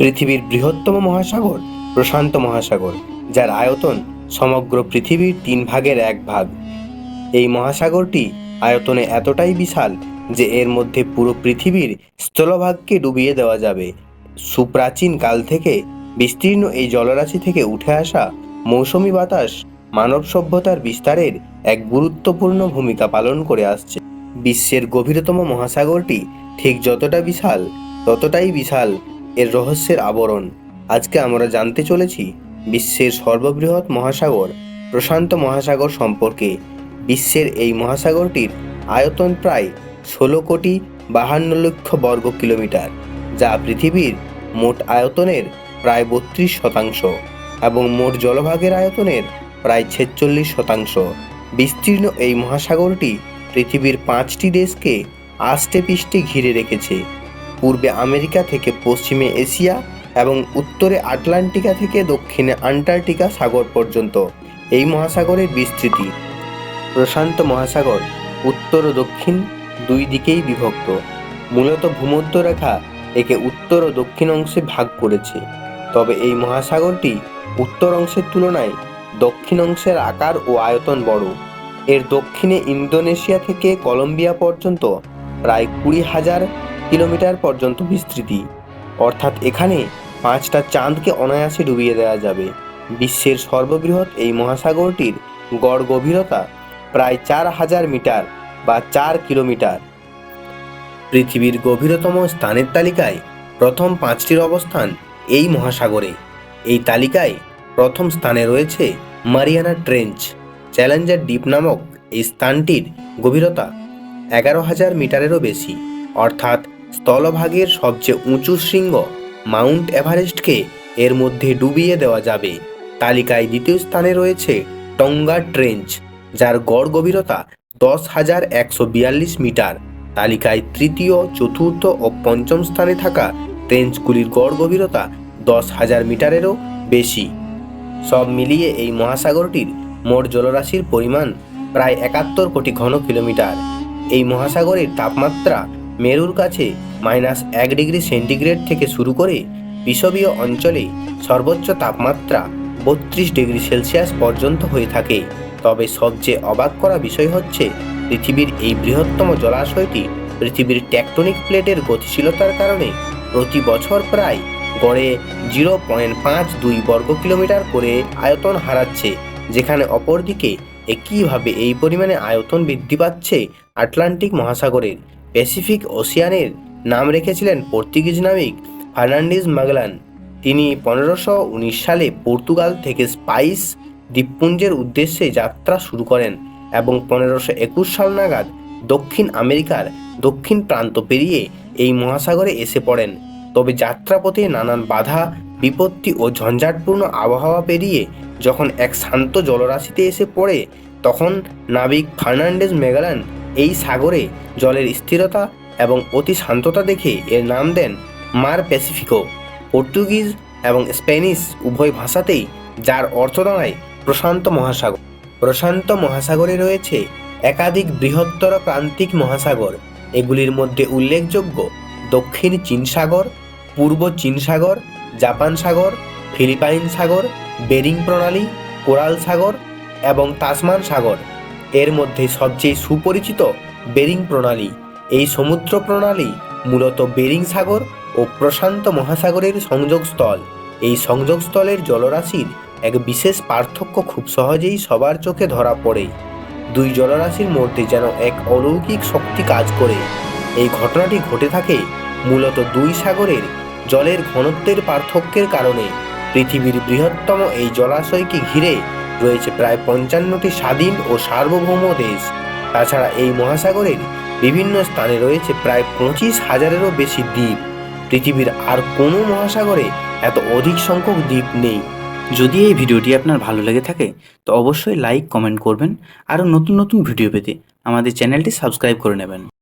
পৃথিবীর বৃহত্তম মহাসাগর, প্রশান্ত মহাসাগর, যার আয়তন সমগ্র পৃথিবীর তিন ভাগের এক ভাগ। এই মহাসাগরটি আয়তনে এতটাই বিশাল যে এর মধ্যে পুরো পৃথিবীর স্থলভাগকে ডুবিয়ে দেওয়া যাবে। সুপ্রাচীন কাল থেকে বিস্তীর্ণ এই জলরাশি থেকে উঠে আসা মৌসুমি বাতাস মানব সভ্যতার বিস্তারের এক গুরুত্বপূর্ণ ভূমিকা পালন করে আসছে। বিশ্বের গভীরতম মহাসাগরটি ঠিক যতটা বিশাল, ততটাই বিশাল এর রহস্যের আবরণ। আজকে আমরা জানতে চলেছি বিশ্বের সর্ববৃহৎ মহাসাগর, প্রশান্ত মহাসাগর সম্পর্কে। বিশ্বের এই মহাসাগরটির আয়তন প্রায় ষোলো কোটি বাহান্ন লক্ষ বর্গ কিলোমিটার, যা পৃথিবীর মোট আয়তনের প্রায় বত্রিশ শতাংশ এবং মোট জলভাগের আয়তনের প্রায় ছেচল্লিশ শতাংশ। বিস্তীর্ণ এই মহাসাগরটি পৃথিবীর পাঁচটি দেশকে আষ্টে পিষ্টে ঘিরে রেখেছে। পূর্বে আমেরিকা থেকে পশ্চিমে এশিয়া এবং উত্তরে আটলান্টিকা থেকে দক্ষিণে আন্টার্কটিকা সাগর পর্যন্ত। এই মহাসাগরের বিস্তৃতি। প্রশান্ত মহাসাগর উত্তর ও দক্ষিণ দুই দিকেই বিভক্ত। মূলত ভূমধ্যরেখা একে উত্তর ও দক্ষিণ অংশে ভাগ করেছে। তবে এই মহাসাগরটি উত্তর অংশের তুলনায় দক্ষিণ অংশের আকার ও আয়তন বড়। এর দক্ষিণে ইন্দোনেশিয়া থেকে কলম্বিয়া পর্যন্ত প্রায় কুড়ি হাজার কিলোমিটার পর্যন্ত বিস্তৃতি। অর্থাৎ এখানে পাঁচটা চাঁদকে অনায়াসে ডুবিয়ে দেওয়া যাবে। বিশ্বের সর্ববৃহৎ এই মহাসাগরটির গড় গভীরতা প্রায় চার হাজার মিটার বা চার কিলোমিটার। পৃথিবীর গভীরতম স্থানের তালিকায় প্রথম পাঁচটির অবস্থান এই মহাসাগরে। এই তালিকায় প্রথম স্থানে রয়েছে মারিয়ানা ট্রেঞ্চ। চ্যালেঞ্জার ডিপ নামক এই স্থানটির গভীরতা এগারো হাজার মিটারেরও বেশি। অর্থাৎ স্থলভাগের সবচেয়ে উঁচু শৃঙ্গ মাউন্ট এভারেস্টকে এর মধ্যে ডুবিয়ে দেওয়া যাবে। তালিকায় দ্বিতীয় স্থানে রয়েছে টঙ্গা ট্রেঞ্চ, যার গড় গভীরতা দশ হাজার একশো বিয়াল্লিশ মিটার। তালিকায় তৃতীয়, চতুর্থ ও পঞ্চম স্থানে থাকা ট্রেঞ্চগুলির গড় গভীরতা দশ হাজার মিটারেরও বেশি। সব মিলিয়ে এই মহাসাগরটির মোট জলরাশির পরিমাণ প্রায় একাত্তর কোটি ঘন কিলোমিটার। এই মহাসাগরের তাপমাত্রা মেরুর কাছে মাইনাস এক ডিগ্রি সেন্টিগ্রেড থেকে শুরু করে বিষবীয় অঞ্চলে সর্বোচ্চ তাপমাত্রা বত্রিশ ডিগ্রি সেলসিয়াস পর্যন্ত হয়ে থাকে। তবে সবচেয়ে অবাক করা বিষয় হচ্ছে, পৃথিবীর এই বৃহত্তম জলাশয়টি পৃথিবীর ট্যাকটনিক প্লেটের গতিশীলতার কারণে প্রতি বছর প্রায় গড়ে জিরো পয়েন্ট পাঁচ দুই বর্গ কিলোমিটার করে আয়তন হারাচ্ছে, যেখানে অপরদিকে একইভাবে এই পরিমাণে আয়তন বৃদ্ধি পাচ্ছে আটলান্টিক মহাসাগরের। প্যাসিফিক ওশিয়ানের নাম রেখেছিলেন পর্তুগিজ নাবিক ফার্নান্ডিজ মাগলান। তিনি পনেরোশো উনিশ সালে পর্তুগাল থেকে স্পাইস দ্বীপপুঞ্জের উদ্দেশ্যে যাত্রা শুরু করেন এবং পনেরোশো একুশ সাল নাগাদ দক্ষিণ আমেরিকার দক্ষিণ প্রান্ত পেরিয়ে এই মহাসাগরে এসে পড়েন। তবে যাত্রাপথে নানান বাধা, বিপত্তি ও ঝঞ্ঝাটপূর্ণ আবহাওয়া পেরিয়ে যখন এক শান্ত জলরাশিতে এসে পড়ে, তখন নাবিক ফার্নান্ডেজ মেগালান এই সাগরে জলের স্থিরতা এবং অতি শান্ততা দেখে এর নাম দেন মার প্যাসিফিকো। পর্তুগিজ এবং স্প্যানিশ উভয় ভাষাতেই যার অর্থ দাঁড়ায় প্রশান্ত মহাসাগর। প্রশান্ত মহাসাগরে রয়েছে একাধিক বৃহত্তর প্রান্তিক মহাসাগর। এগুলির মধ্যে উল্লেখযোগ্য দক্ষিণ চীন সাগর, পূর্ব চীন সাগর, জাপান সাগর, ফিলিপাইন সাগর, বেরিং প্রণালী, কোরাল সাগর এবং তাসমান সাগর। এর মধ্যে সবচেয়ে সুপরিচিত বেরিং প্রণালী। এই সমুদ্র প্রণালী মূলত বেরিং সাগর ও প্রশান্ত মহাসাগরের সংযোগস্থল। এই সংযোগস্থলের জলরাশির এক বিশেষ পার্থক্য খুব সহজেই সবার চোখে ধরা পড়ে। দুই জলরাশির মধ্যে যেন এক অলৌকিক শক্তি কাজ করে। এই ঘটনাটি ঘটে থাকে মূলত দুই সাগরের জলের ঘনত্বের পার্থক্যের কারণে। পৃথিবীর বৃহত্তম এই জলাশয়কে ঘিরে রয়েছে প্রায় পঞ্চান্নটি স্বাধীন ও সার্বভৌম দেশ। তাছাড়া এই মহাসাগরের বিভিন্ন স্থানে রয়েছে প্রায় পঁচিশ হাজারেরও বেশি দ্বীপ। পৃথিবীর আর কোনো মহাসাগরে এত অধিক সংখ্যক দ্বীপ নেই। যদি এই ভিডিওটি আপনার ভালো লেগে থাকে, তো অবশ্যই লাইক, কমেন্ট করবেন। আরও নতুন নতুন ভিডিও পেতে আমাদের চ্যানেলটি সাবস্ক্রাইব করে নেবেন।